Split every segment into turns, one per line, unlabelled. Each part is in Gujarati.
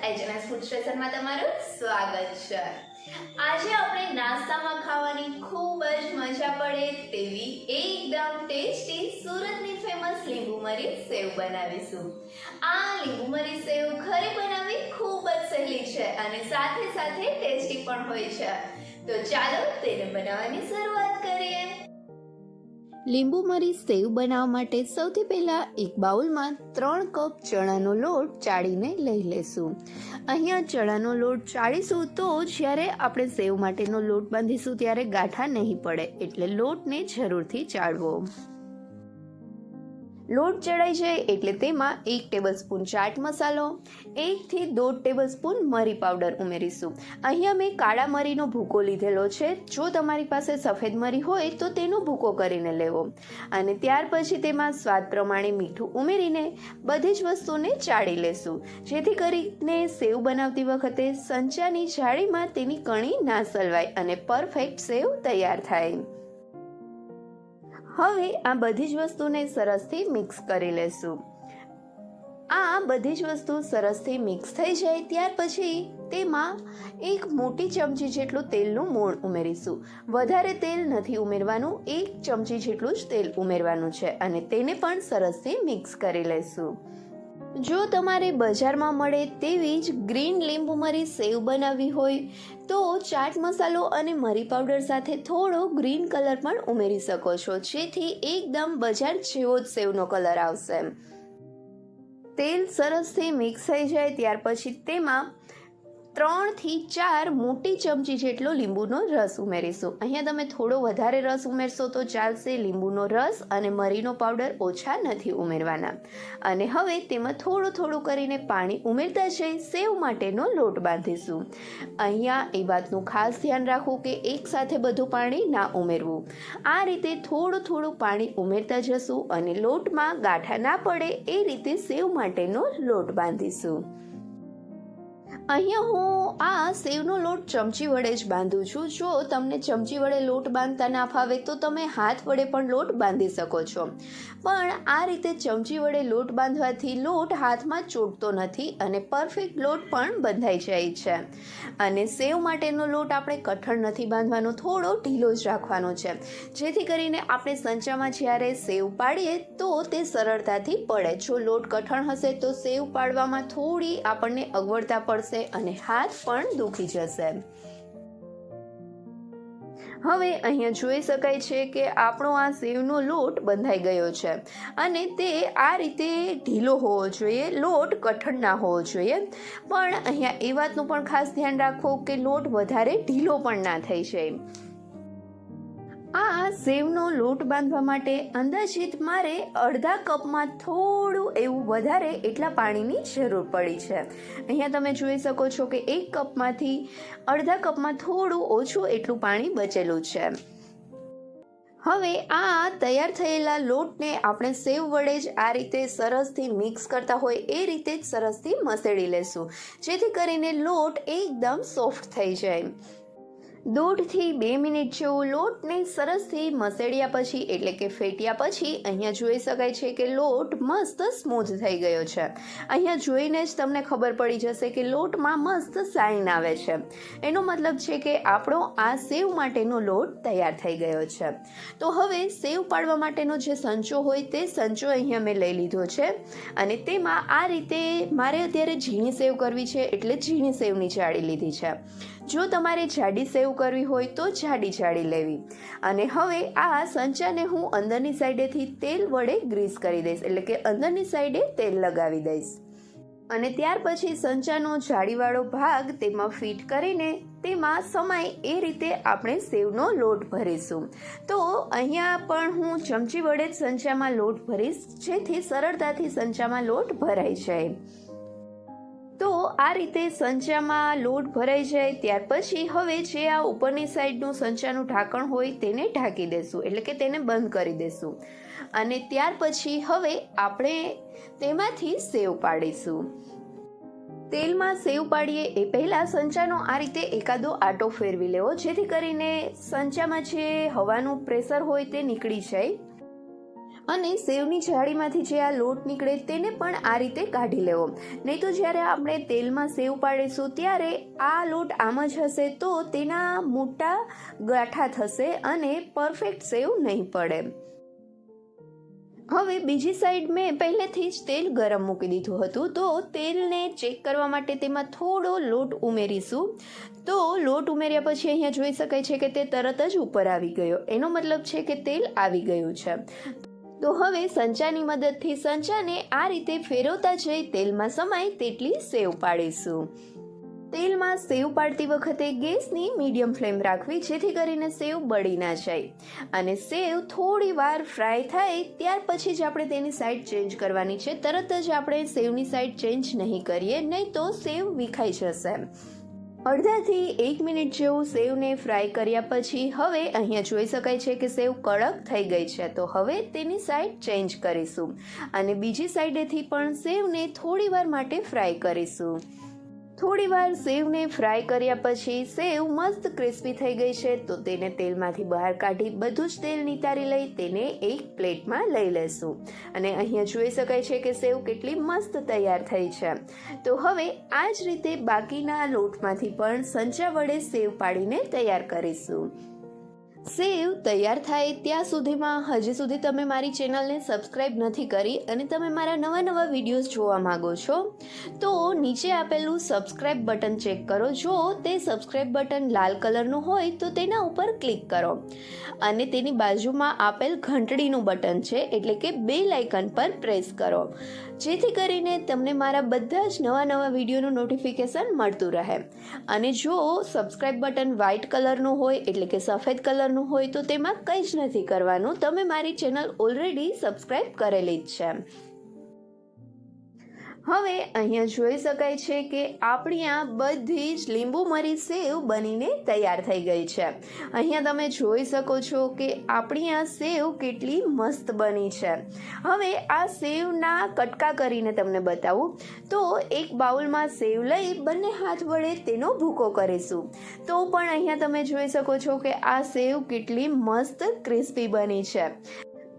ચેનલ એચએનએસ ફૂડ સ્ટેશનમાં તમારું સ્વાગત છે. આજે આપણે નાસ્તામાં ખાવાની ખૂબ જ મજા પડે તેવી એકદમ ટેસ્ટી સુરતની ફેમસ લીંબુ મરી સેવ બનાવીશું. આ લીંબુ મરી સેવ ઘરે બનાવવી ખૂબ જ સહેલી છે અને સાથે સાથે ટેસ્ટી પણ હોય છે. તો ચાલો તેને બનાવવાની શરૂઆત કરીએ.
લીંબુ મરી સેવ બનાવવા માટે સૌથી પહેલાં એક બાઉલમાં ત્રણ કપ ચણાનો લોટ ચાળીને લઈ લેશું. અહીંયા ચણાનો લોટ ચાળીશું તો જ્યારે આપણે સેવ માટેનો લોટ બાંધીશું ત્યારે ગાંઠા નહીં પડે, એટલે લોટને જરૂરથી ચાળવો. લોટ ચડાઈ જાય એટલે તેમાં એક ટેબલસ્પૂન ચાટ મસાલો, એકથી દોઢ ટેબલસ્પૂન મરી પાવડર ઉમેરીશું. અહીંયા મેં કાળા મરીનો ભૂકો લીધેલો છે. જો તમારી પાસે સફેદ મરી હોય તો તેનો ભૂકો કરીને લેવો. અને ત્યાર પછી તેમાં સ્વાદ પ્રમાણે મીઠું ઉમેરીને બધી જ વસ્તુને ચાળી લેશું. જેથી કરીને સેવ બનાવતી વખતે સંચાની જાળીમાં તેની કણી ના સલવાય અને પરફેક્ટ સેવ તૈયાર થાય. હવે આ બધી જ વસ્તુને સરસથી મિક્સ કરી લેશું. આ બધી જ વસ્તુ સરસથી મિક્સ થઈ જાય ત્યાર પછી તેમાં એક મોટી ચમચી જેટલું તેલનું મોણ ઉમેરીશું. વધારે તેલ નથી ઉમેરવાનું, એક ચમચી જેટલું જ તેલ ઉમેરવાનું છે અને તેને પણ સરસથી મિક્સ કરી લેશું. જો તમારે બજારમાં મળે તેવી જ ગ્રીન લીંબુ મરી સેવ બનાવવી હોય, તો ચાટ મસાલો અને મરી પાવડર સાથે થોડો ગ્રીન કલર પણ ઉમેરી શકો છો. જેથી એકદમ બજાર જેવો જ સેવનો કલર આવશે. તેલ સરસથી મિક્સ થઈ જાય, ત્યાર પછી તેમાં ત્રણથી ચાર મોટી ચમચી જેટલો લીંબુનો રસ ઉમેરીશું. અહીંયા તમે થોડો વધારે રસ ઉમેરશો તો ચાલશે લીંબુનો રસ અને મરીનો પાવડર ઓછા નથી ઉમેરવાના. અને હવે તેમાં થોડું થોડું કરીને પાણી ઉમેરતા જઈ સેવ માટેનો લોટ બાંધીશું. અહીંયા એ વાતનું ખાસ ધ્યાન રાખવું કે એકસાથે બધું પાણી ના ઉમેરવું. આ રીતે થોડું થોડું પાણી ઉમેરતા જશું અને લોટમાં ગાંઠા ના પડે એ રીતે સેવ માટેનો લોટ બાંધીશું. અહીંયા હું આ સેવનો લોટ ચમચી વડે જ બાંધું છું. જો તમને ચમચી વડે લોટ બાંધતા ના ફાવે તો તમે હાથ વડે પણ લોટ બાંધી શકો છો. પણ આ રીતે ચમચી વડે લોટ બાંધવાથી લોટ હાથમાં ચોટતો નથી અને પરફેક્ટ લોટ પણ બંધાઈ જાય છે. અને સેવ માટેનો લોટ આપણે કઠણ નથી બાંધવાનો, થોડો ઢીલો જ રાખવાનો છે. જેથી કરીને આપણે સંચામાં જ્યારે સેવ પાડીએ તો તે સરળતાથી પડે. જો લોટ કઠણ હશે તો સેવ પાડવામાં થોડી આપણને અગવડતા પડશે. અને હાથ પણ દુખી જશે. હવે અહીંયા જોઈ શકાય છે કે આપણો આ સેવનો લોટ બંધાઈ ગયો છે અને તે આ રીતે ઢીલો હોવો જોઈએ, લોટ કઠણ ના હોવો જોઈએ. પણ અહીંયા એ વાતનું પણ ખાસ ધ્યાન રાખો કે લોટ વધારે ઢીલો પણ ના થઈ જાય. આ સેવનો લોટ બાંધવા માટે અંદાજિત મારે અડધા કપમાં થોડું એવું વધારે એટલા પાણીની જરૂર પડી છે. અહીંયા તમે જોઈ શકો છો કે એક કપમાંથી અડધા કપમાં થોડું ઓછું એટલું પાણી બચેલું છે. હવે આ તૈયાર થયેલા લોટને આપણે સેવ વડે જ આ રીતે સરસથી મિક્સ કરતા હોય એ રીતે જ સરસથી મસેડી લેશું. જેથી કરીને લોટ એકદમ સોફ્ટ થઈ જાય. દોઢથી બે મિનિટ જેવો લોટને સરસથી મસેડ્યા પછી, એટલે કે ફેટ્યા પછી, અહીંયા જોઈ શકાય છે કે લોટ મસ્ત સ્મૂથ થઈ ગયો છે. અહીંયા જોઈને જ તમને ખબર પડી જશે કે લોટમાં મસ્ત સાઈન આવે છે. એનો મતલબ છે કે આપણો આ સેવ માટેનો લોટ તૈયાર થઈ ગયો છે. તો હવે સેવ પાડવા માટેનો જે સંચો હોય તે સંચો અહીંયા મેં લઈ લીધો છે. અને તેમાં આ રીતે મારે અત્યારે ઝીણી સેવ કરવી છે, એટલે ઝીણી સેવની જાળી લીધી છે. જો તમારે જાડી સેવ કરવી હોય તો જાડી જાડી લેવી. અને હવે આ સંચાને હું અંદરની સાઈડેથી તેલ વડે ગ્રીસ કરી દઈશ. એટલે કે અંદરની સાઈડે તેલ લગાવી દઈશ. અને ત્યાર પછી સંચાનો જાળીવાળો ભાગ તેમાં ફિટ કરીને તેમાં સમાય એ રીતે આપણે સેવનો લોટ ભરીશું. તો અહીંયા પણ હું ચમચી વડે જ સંચામાં લોટ ભરીશ, જેથી સરળતાથી સંચામાં લોટ ભરાઈ જાય. આ રીતે સંચામાં લોટ ભરાઈ જાય, ત્યાર પછી હવે જે આ ઉપરની સાઈડનું સંચાનું ઢાંકણ હોય તેને ઢાંકી દેશું, એટલે કે તેને બંધ કરી દેશું. અને ત્યાર પછી હવે આપણે તેમાંથી સેવ પાડીશું. તેલમાં સેવ પાડીએ એ પહેલાં સંચાનો આ રીતે એકાદો આટો ફેરવી લેવો, જેથી કરીને સંચામાં જે હવાનું પ્રેશર હોય તે નીકળી જાય. અને સેવની જાળીમાંથી જે આ લોટ નીકળે તેને પણ આ રીતે કાઢી લેવો. નહીં તો જ્યારે આપણે તેલમાં સેવ પાડીશું, ત્યારે આ લોટ આમ જ હશે તો તેના મોટા ગાંઠા થશે અને પરફેક્ટ સેવ નહીં પડે. હવે બીજી સાઈડ મેં પહેલેથી જ તેલ ગરમ મૂકી દીધું હતું, તો તેલને ચેક કરવા માટે તેમાં થોડો લોટ ઉમેરીશું. તો લોટ ઉમેર્યા પછી અહીંયા જોઈ શકાય છે કે તે તરત જ ઉપર આવી ગયો. એનો મતલબ છે કે તેલ આવી ગયું છે. તો હવે સંચાની મદદથી સંચાને આ રીતે ફેરવતા જઈ તેલમાં સમાય તેટલી સેવ પાડીશું. તેલમાં સેવ પાડતી વખતે ગેસની મીડિયમ ફ્લેમ રાખવી જેથી કરીને સેવ બળી ના જાય. અને સેવ થોડી વાર ફ્રાય થાય ત્યાર પછી જ આપણે તેની સાઈડ ચેન્જ કરવાની છે. તરત જ આપણે સેવની સાઈડ ચેન્જ નહીં કરીએ, નહીં તો સેવ વિખાઈ જશે. અડધાથી એક મિનિટ જેવું સેવને ફ્રાય કર્યા પછી હવે અહીંયા જોઈ શકાય છે કે સેવ કડક થઈ ગઈ છે. તો હવે તેની સાઈડ ચેન્જ કરીશું અને બીજી સાઈડેથી પણ સેવને થોડીવાર માટે ફ્રાય કરીશું. થોડી વાર સેવને ફ્રાય કર્યા પછી સેવ મસ્ત ક્રિસ્પી થઈ ગઈ છે, તો તેને તેલમાંથી બહાર કાઢી બધું જ તેલ નિતારી લઈ તેને એક પ્લેટમાં લઈ લેશું. અને અહીંયા જોઈ શકાય છે કે સેવ કેટલી મસ્ત તૈયાર થઈ છે. તો હવે આ જ રીતે બાકીના લોટમાંથી પણ સંચા વડે સેવ પાડીને તૈયાર કરીશું. સેવ તૈયાર થાય ત્યાં સુધીમાં હજી સુધી તમે મારી ચેનલને સબસ્ક્રાઇબ નથી કરી અને તમે મારા નવા નવા વિડીયોઝ જોવા માંગો છો, તો નીચે આપેલું સબસ્ક્રાઇબ બટન ચેક કરો. જો તે સબસ્ક્રાઇબ બટન લાલ કલરનું હોય, તો તેના ઉપર ક્લિક કરો. અને તેની બાજુમાં આપેલ ઘંટડીનું બટન છે, એટલે કે બે લાઇકન પર પ્રેસ કરો. જેથી કરીને તમને મારા બધા જ નવા નવા વિડીયોનું નોટિફિકેશન મળતું રહે. અને જો સબસ્ક્રાઇબ બટન વ્હાઇટ કલરનું હોય, એટલે કે સફેદ કલરનું હોય તો તેમાં કંઈ જ નથી કરવાનું. તમે મારી ચેનલ ઓલરેડી સબસ્ક્રાઈબ કરેલી જ છે. હવે અહીંયા જોઈ શકાય છે કે આપણી આ બધી જ લીંબુ મરી સેવ બનીને તૈયાર થઈ ગઈ છે. અહીંયા તમે જોઈ શકો છો કે આપણી આ સેવ કેટલી મસ્ત બની છે. હવે આ સેવના કટકા કરીને તમને બતાવું. તો એક બાઉલમાં સેવ લઈ બંને હાથ વડે તેનો ભૂકો કરીશું. તો પણ અહીંયા તમે જોઈ શકો છો કે આ સેવ કેટલી મસ્ત ક્રિસ્પી બની છે.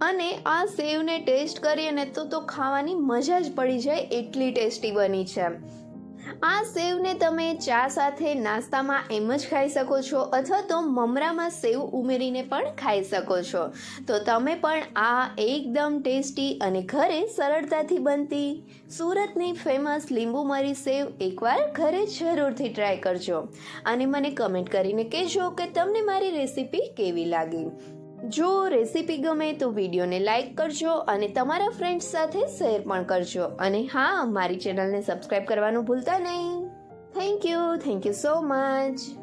અને આ સેવને ટેસ્ટ કરીએને તો તો ખાવાની મજા જ પડી જાય એટલી ટેસ્ટી બની છે. આ સેવને તમે ચા સાથે નાસ્તામાં એમ જ ખાઈ શકો છો અથવા તો મમરામાં સેવ ઉમેરીને પણ ખાઈ શકો છો. તો તમે પણ આ એકદમ ટેસ્ટી અને ઘરે સરળતાથી બનતી સુરતની ફેમસ લીંબુ મરી સેવ એકવાર ઘરે જરૂરથી ટ્રાય કરજો. અને મને કમેન્ટ કરીને કહેજો કે તમને મારી રેસીપી કેવી લાગી? જો રેસીપી ગમે તો વિડીયોને લાઇક કરજો અને તમારા ફ્રેન્ડ્સ સાથે શેર પણ કરજો. અને હા, મારી ચેનલને સબસ્ક્રાઈબ કરવાનું ભૂલતા નહીં. Thank you thank you so much